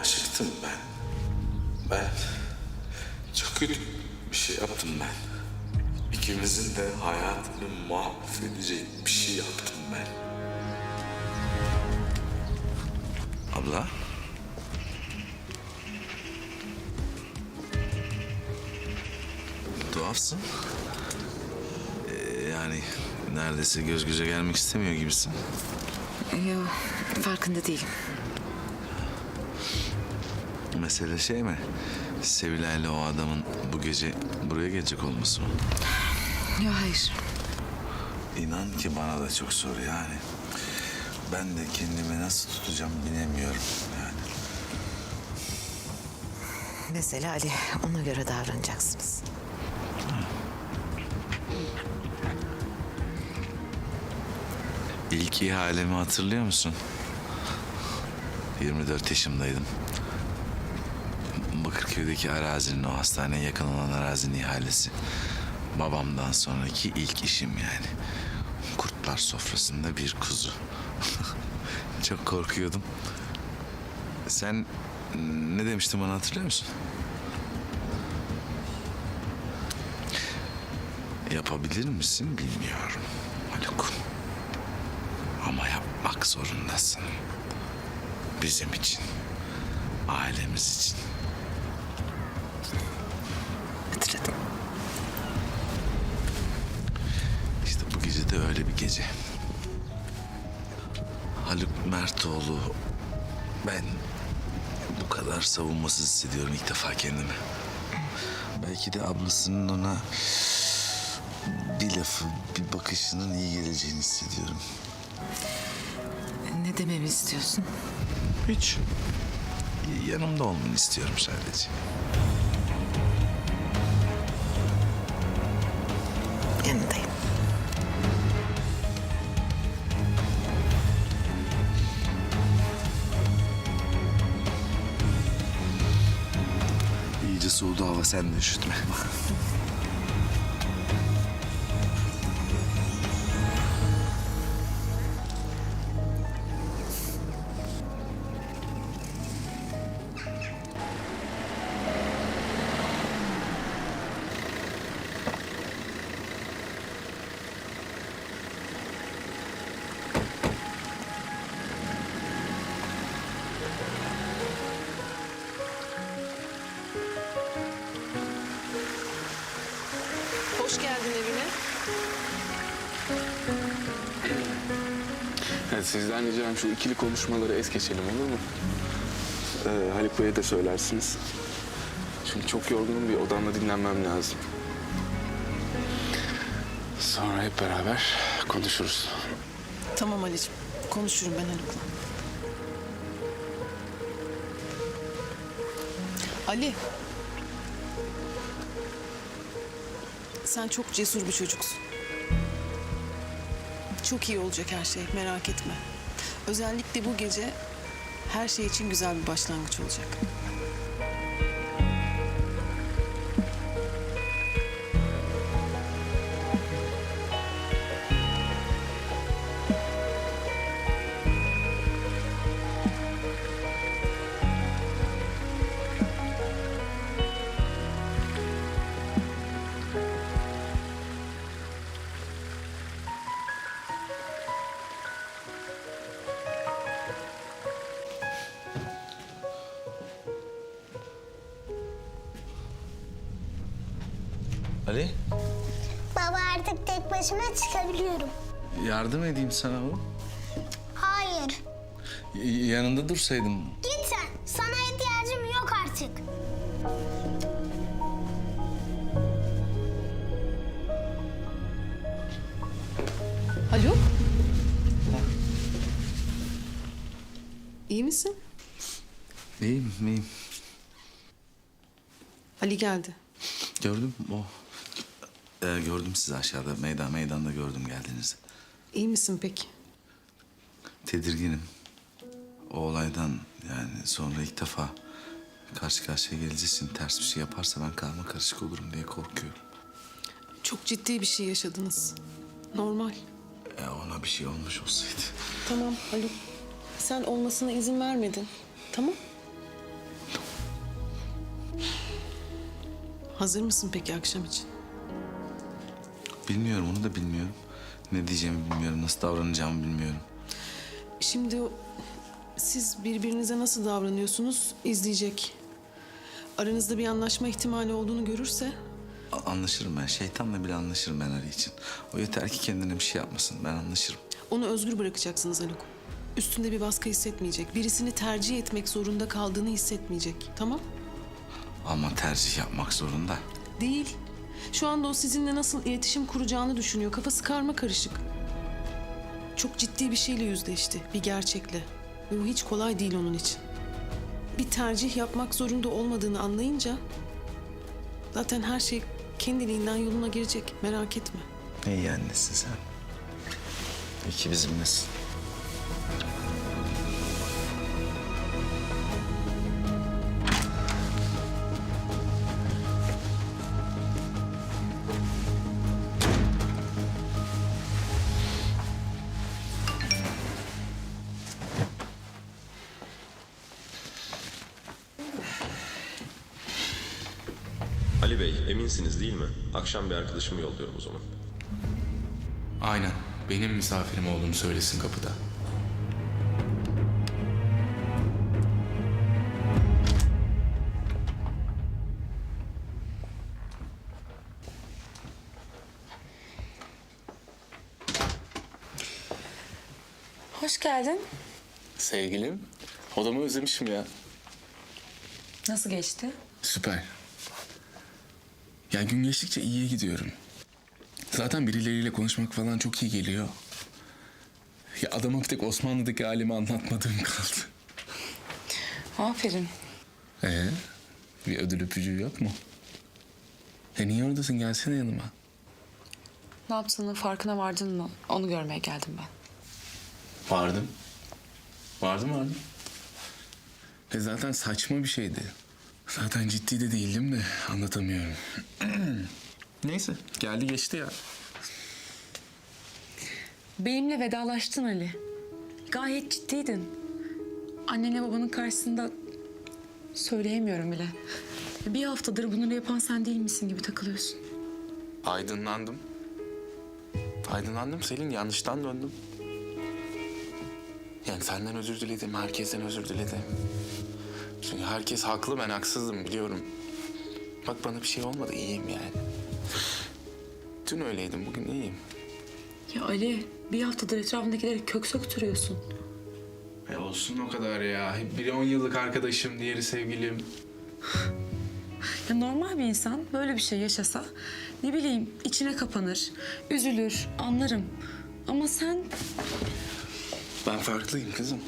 aşıktım ben. Ben çok kötü bir şey yaptım ben. İkimizin de hayatını mahvedecek bir şey yaptım ben. Abla. Tuhafsın. Ee, yani neredeyse göz göze gelmek istemiyor gibisin. Yok farkında değilim. Mesele şey mi? Sevilay'la o adamın bu gece buraya gelecek olması mı? Yok hayır. İnan ki bana da çok zor yani. Ben de kendimi nasıl tutacağım bilemiyorum yani. Mesela Ali ona göre davranacaksınız. İlk ihalemi hatırlıyor musun? 24 yaşımdaydım. Bakırköy'deki arazinin o hastaneye yakın olan arazinin ihalesi. Babamdan sonraki ilk işim yani. Kurtlar sofrasında bir kuzu. Çok korkuyordum. Sen ne demiştin bana hatırlıyor musun? Yapabilir misin bilmiyorum Haluk. Ama yapmak zorundasın. Bizim için. Ailemiz için. Hatırladım. İşte bu gece de öyle bir gece. Haluk Mertoğlu ben bu kadar savunmasız hissediyorum ilk defa kendimi. Belki de ablasının ona bir lafı, bir bakışının iyi geleceğini hissediyorum. Ne dememi istiyorsun? Hiç. Yanımda olmanı istiyorum sadece. Soğudu hava sen de üşütme. Yani sizden ricam şu ikili konuşmaları es geçelim olur mu? Ee, Haluk Bey'e de söylersiniz. Çünkü çok yorgunum bir odamda dinlenmem lazım. Sonra hep beraber konuşuruz. Tamam Ali'ciğim. Konuşurum ben Haluk'la. Ali. Sen çok cesur bir çocuksun. Çok iyi olacak her şey merak etme. Özellikle bu gece her şey için güzel bir başlangıç olacak. Ali, Baba artık tek başıma çıkabiliyorum. yardım edeyim sana oğlum. Hayır. Y- yanında dursaydım. Git sen. Sana ihtiyacım yok artık. Haluk? İyi misin? İyiyim, iyiyim. Ali geldi. Gördüm o. Ee, gördüm sizi aşağıda. Meydan, meydanda gördüm geldiğinizi. İyi misin peki? Tedirginim. O olaydan yani sonra ilk defa karşı karşıya geleceksin. Ters bir şey yaparsa ben karma karışık olurum diye korkuyorum. Çok ciddi bir şey yaşadınız. Normal. E ona bir şey olmuş olsaydı. Tamam Haluk. Sen olmasına izin vermedin. Tamam. Hazır mısın peki akşam için? Bilmiyorum onu da bilmiyorum. Ne diyeceğimi bilmiyorum. Nasıl davranacağımı bilmiyorum. Şimdi o- siz birbirinize nasıl davranıyorsunuz izleyecek. Aranızda bir anlaşma ihtimali olduğunu görürse A- Anlaşırım ben. Şeytanla bile anlaşırım ben Ali için. O yeter ki kendine bir şey yapmasın. Ben anlaşırım. onu özgür bırakacaksınız Haluk. Üstünde bir baskı hissetmeyecek. Birisini tercih etmek zorunda kaldığını hissetmeyecek. Tamam? Ama tercih yapmak zorunda. Değil. Şu anda o sizinle nasıl iletişim kuracağını düşünüyor. Kafası karma karışık. Çok ciddi bir şeyle yüzleşti. Bir gerçekle. Ve bu hiç kolay değil onun için. Bir tercih yapmak zorunda olmadığını anlayınca... ...zaten her şey kendiliğinden yoluna girecek. Merak etme. İyi annesin sen. İyi ki bizimlesin. Bey, eminsiniz değil mi? Akşam bir arkadaşımı yolluyorum o zaman. Aynen. Benim misafirim olduğunu söylesin kapıda. Hoş geldin. Sevgilim, odamı özlemişim ya. Nasıl geçti? Süper. Ya gün geçtikçe iyiye gidiyorum. Zaten birileriyle konuşmak falan çok iyi geliyor. Ya adama bir tek Osmanlı'daki halimi anlatmadığım kaldı. Aferin. Ee, bir ödül öpücüğü yok mu? E niye oradasın? Gelsene yanıma. Ne yaptığının farkına vardın mı? Onu görmeye geldim ben. Vardım. Vardım vardım. E zaten saçma bir şeydi. Zaten ciddi de değildim de anlatamıyorum. Neyse geldi geçti ya. Benimle vedalaştın Ali. Gayet ciddiydin. Annenle babanın karşısında söyleyemiyorum bile. Bir haftadır bunları yapan sen değil misin gibi takılıyorsun. Aydınlandım. Aydınlandım Selin. Yanlıştan döndüm. Yani senden özür diledim. Herkesten özür diledim. Herkes haklı. Ben haksızdım biliyorum. Bak bana bir şey olmadı. iyiyim yani. Dün öyleydim. Bugün iyiyim. Ya Ali bir haftadır etrafındakileri kök söktürüyorsun. E olsun o kadar ya. Biri on yıllık arkadaşım, diğeri sevgilim. Ya normal bir insan böyle bir şey yaşasa ne bileyim içine kapanır, üzülür, anlarım. Ama sen Ben farklıyım kızım.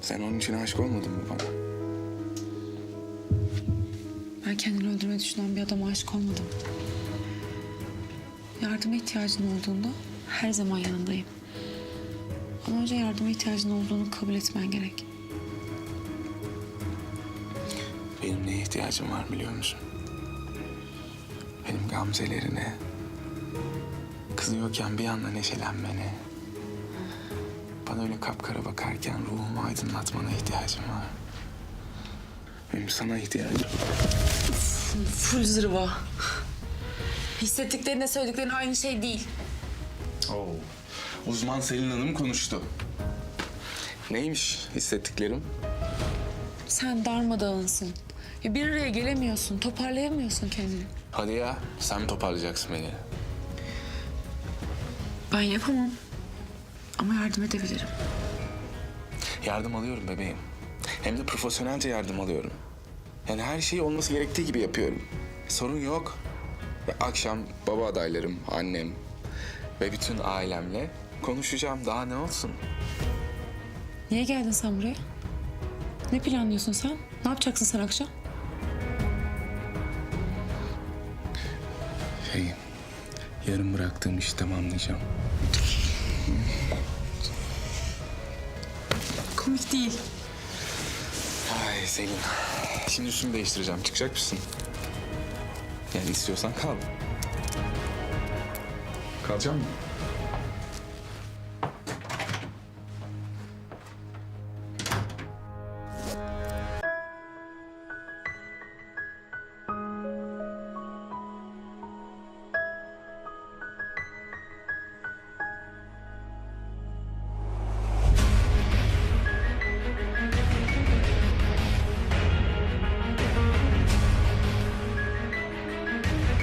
Sen onun için aşık olmadın mı bana? Kendini öldürmeyi düşünen bir adama aşık olmadım. Yardıma ihtiyacın olduğunda her zaman yanındayım. Ama önce yardıma ihtiyacın olduğunu kabul etmen gerek. Benim neye ihtiyacım var biliyor musun? Benim gamzelerine, kızıyorken bir anda neşelenmene, bana öyle kapkara bakarken ruhumu aydınlatmana ihtiyacım var. Benim sana ihtiyacım var. Full zırva. Hissettiklerinle söylediklerin aynı şey değil. Oo. Uzman Selin Hanım konuştu. Neymiş hissettiklerim? Sen darmadağınsın. Ya bir araya gelemiyorsun, toparlayamıyorsun kendini. Hadi ya, sen mi toparlayacaksın beni? Ben yapamam. Ama yardım edebilirim. Yardım alıyorum bebeğim. Hem de profesyonelce yardım alıyorum. Yani her şeyi olması gerektiği gibi yapıyorum. Sorun yok. Ve akşam baba adaylarım, annem ve bütün ailemle konuşacağım. Daha ne olsun? Niye geldin sen buraya? Ne planlıyorsun sen? Ne yapacaksın sen akşam? Şey, yarım bıraktığım işi tamamlayacağım. Komik değil. Ay Selin, şimdi üstümü değiştireceğim. Çıkacak mısın? Yani istiyorsan kal. Kalacak mı?